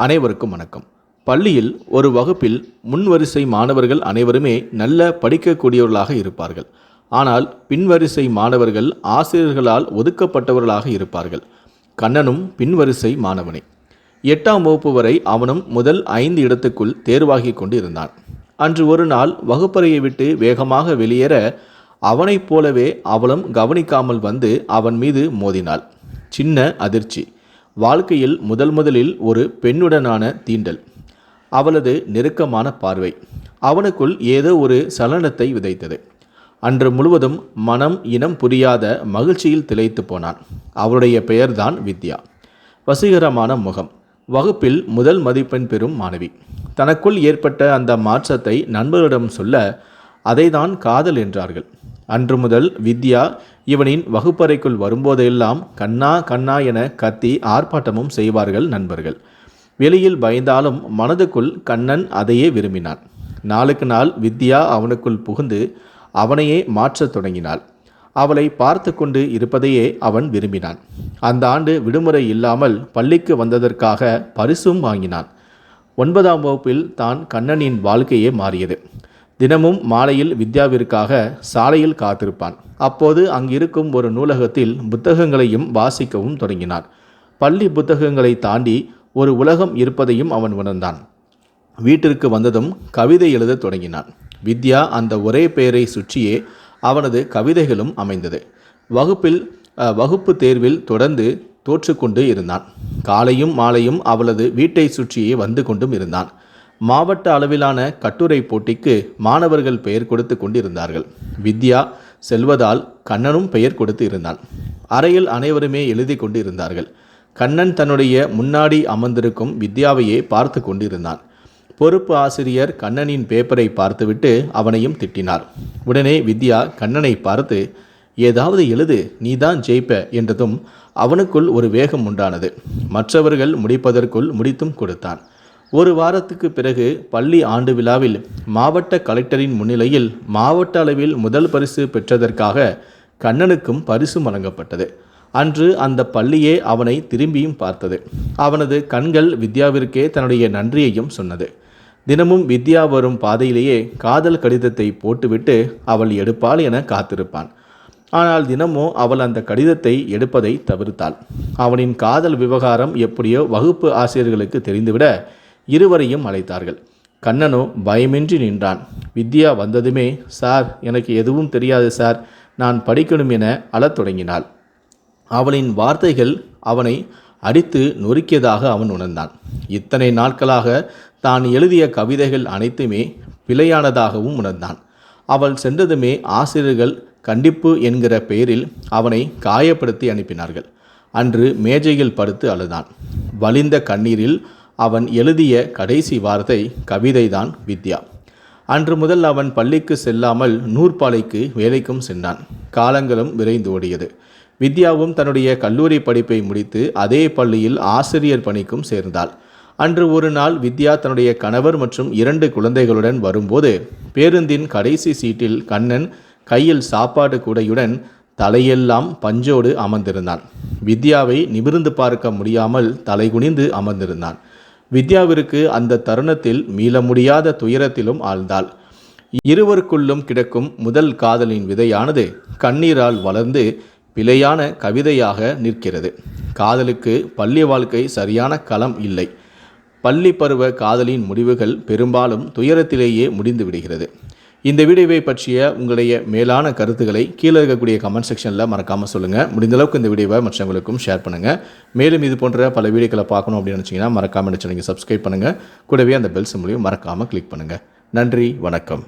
அனைவருக்கும் வணக்கம். பள்ளியில் ஒரு வகுப்பில் முன்வரிசை மாணவர்கள் அனைவருமே நல்ல படிக்கக்கூடியவர்களாக இருப்பார்கள். ஆனால் பின்வரிசை மாணவர்கள் ஆசிரியர்களால் ஒதுக்கப்பட்டவர்களாக இருப்பார்கள். கண்ணனும் பின்வரிசை மாணவனே. எட்டாம் வகுப்பு வரை அவனும் முதல் ஐந்து இடத்துக்குள் தேர்வாகி கொண்டு இருந்தான் அன்று ஒரு நாள் வகுப்பறையை விட்டு வேகமாக வெளியேற அவனைப் போலவே அவளும் கவனிக்காமல் வந்து அவன் மீது மோதினாள். சின்ன அதிர்ச்சி. வாழ்க்கையில் முதல் முதலில் ஒரு பெண்ணுடனான தீண்டல். அவளது நெருக்கமான பார்வை. அவனுக்குள் ஏதோ ஒரு சலனத்தை விதைத்தது. அன்று முழுவதும் மனம் இனம் புரியாத மகிழ்ச்சியில் திளைத்து போனான். அவளுடைய பெயர்தான் வித்யா. வசீகரமான முகம். வகுப்பில் முதல் மதிப்பெண் பெறும் மாணவி. தனக்குள் ஏற்பட்ட அந்த மாற்றத்தை நண்பர்களிடம் சொல்ல அதைதான் காதல் என்றார்கள். அன்று முதல் வித்யா இவனின் வகுப்பறைக்குள் வரும்போதெல்லாம் கண்ணா கண்ணா என கத்தி ஆர்ப்பாட்டமும் செய்வார்கள் நண்பர்கள். வெளியில் பயந்தாலும் மனதுக்குள் கண்ணன் அதையே விரும்பினான். நாளுக்கு நாள் வித்யா அவனுக்குள் புகுந்து அவனையே மாற்றத் தொடங்கினாள். அவளை பார்த்து கொண்டு இருப்பதையே அவன் விரும்பினான். அந்த ஆண்டு விடுமுறை இல்லாமல் பள்ளிக்கு வந்ததற்காக பரிசும் வாங்கினான். ஒன்பதாம் வகுப்பில் தான் கண்ணனின் வாழ்க்கையே மாறியது. தினமும் மாலையில் வித்யாவிற்காக சாலையில் காத்திருப்பான். அப்போது அங்கிருக்கும் ஒரு நூலகத்தில் புத்தகங்களையும் வாசிக்கவும் தொடங்கினான். பள்ளி புத்தகங்களை தாண்டி ஒரு உலகம் இருப்பதையும் அவன் உணர்ந்தான். வீட்டிற்கு வந்ததும் கவிதை எழுதத் தொடங்கினான். வித்யா அந்த ஒரே பெயரை சுற்றியே அவனது கவிதைகளும் அமைந்தது. வகுப்பில் வகுப்பு தேர்வில் தொடர்ந்து தோற்றுக்கொண்டு இருந்தான். காலையும் மாலையும் அவளது வீட்டை சுற்றியே வந்து கொண்டும் இருந்தான். மாவட்ட அளவிலான கட்டுரை போட்டிக்கு மாணவர்கள் பெயர் கொடுத்து கொண்டிருந்தார்கள். வித்யா செல்வதால் கண்ணனும் பெயர் கொடுத்து இருந்தான். அறையில் அனைவருமே எழுதி கொண்டு இருந்தார்கள் கண்ணன் தன்னுடைய முன்னாடி அமர்ந்திருக்கும் வித்யாவையே பார்த்து கொண்டிருந்தான். பொறுப்பு ஆசிரியர் கண்ணனின் பேப்பரை பார்த்துவிட்டு அவனையும் திட்டினார். உடனே வித்யா கண்ணனை பார்த்து ஏதாவது எழுது நீதான் ஜெயிப்ப என்றதும் அவனுக்குள் ஒரு வேகம் உண்டானது. மற்றவர்கள் முடிப்பதற்குள் முடித்தும் கொடுத்தான். ஒரு வாரத்துக்கு பிறகு பள்ளி ஆண்டு விழாவில் மாவட்ட கலெக்டரின் முன்னிலையில் மாவட்ட அளவில் முதல் பரிசு பெற்றதற்காக கண்ணனுக்கும் பரிசு வழங்கப்பட்டது. அன்று அந்த பள்ளியே அவனை திரும்பியும் பார்த்தது. அவனது கண்கள் வித்யாவிற்கே தன்னுடைய நன்றியையும் சொன்னது. தினமும் வித்யா வரும் பாதையிலேயே காதல் கடிதத்தை போட்டுவிட்டு அவள் எடுப்பாள் என காத்திருப்பான். ஆனால் தினமோ அவள் அந்த கடிதத்தை எடுப்பதை தவிர்த்தாள். அவனின் காதல் விவகாரம் எப்படியோ வகுப்பு ஆசிரியர்களுக்கு தெரிந்துவிட இருவரையும் அழைத்தார்கள். கண்ணனோ பயமின்றி நின்றான். வித்யா வந்ததுமே சார் எனக்கு எதுவும் தெரியாது சார். நான் படிக்கணும் என அழத் தொடங்கினாள். அவளின் வார்த்தைகள் அவனை அடித்து நொறுக்கியதாக அவன் உணர்ந்தான். இத்தனை நாட்களாக தான் எழுதிய கவிதைகள் அனைத்துமே பிழையானதாகவும் உணர்ந்தான். அவள் சென்றதுமே ஆசிரியர்கள் கண்டிப்பு என்கிற பெயரில் அவனை காயப்படுத்தி அனுப்பினார்கள். அன்று மேஜையில் படுத்து அழுதான். வலிந்த கண்ணீரில் அவன் எழுதிய கடைசி வார்த்தை கவிதைதான் வித்யா. அன்று முதல் அவன் பள்ளிக்கு செல்லாமல் நூற்பாலைக்கு வேலைக்கும் சென்றான். காலங்களும் விரைந்து ஓடியது. வித்யாவும் தன்னுடைய கல்லூரி படிப்பை முடித்து அதே பள்ளியில் ஆசிரியர் பணிக்கும் சேர்ந்தாள். அன்று ஒரு நாள் வித்யா தன்னுடைய கணவர் மற்றும் இரண்டு குழந்தைகளுடன் வரும்போது பேருந்தின் கடைசி சீட்டில் கண்ணன் கையில் சாப்பாடு கூடையுடன் தலையெல்லாம் பஞ்சோடு அமர்ந்திருந்தான். வித்யாவை நிமிர்ந்து பார்க்க முடியாமல் தலைகுனிந்து அமர்ந்திருந்தான். வித்யாவிற்கு அந்த தருணத்தில் மீள முடியாத துயரத்திலும் ஆழ்ந்தாள். இருவருக்குள்ளும் கிடக்கும் முதல் காதலின் விதையானது கண்ணீரால் வளர்ந்து பிழையான கவிதையாக நிற்கிறது. காதலுக்கு பள்ளி வாழ்க்கை சரியான களம் இல்லை. பள்ளி பருவ காதலின் முடிவுகள் பெரும்பாலும் துயரத்திலேயே முடிந்து விடுகிறது. இந்த வீடியோவை பற்றிய உங்களுடைய மேலான கருத்துக்களை கீழே இருக்கக்கூடிய கமெண்ட் செக்ஷனில் மறக்காமல் சொல்லுங்கள் முடிந்தளவுக்கு இந்த வீடியோவை மற்றவங்களுக்கும் ஷேர் பண்ணுங்கள் மேலும் இது போன்ற பல வீடியோக்களை பார்க்கணும் அப்படின்னு நினச்சிங்கன்னா மறக்காமல் நினச்சி நீங்கள் சப்ஸ்கிரைப் பண்ணுங்கள் கூடவே அந்த பெல் சிம்லையும் மறக்காமல் கிளிக் பண்ணுங்கள் நன்றி வணக்கம்.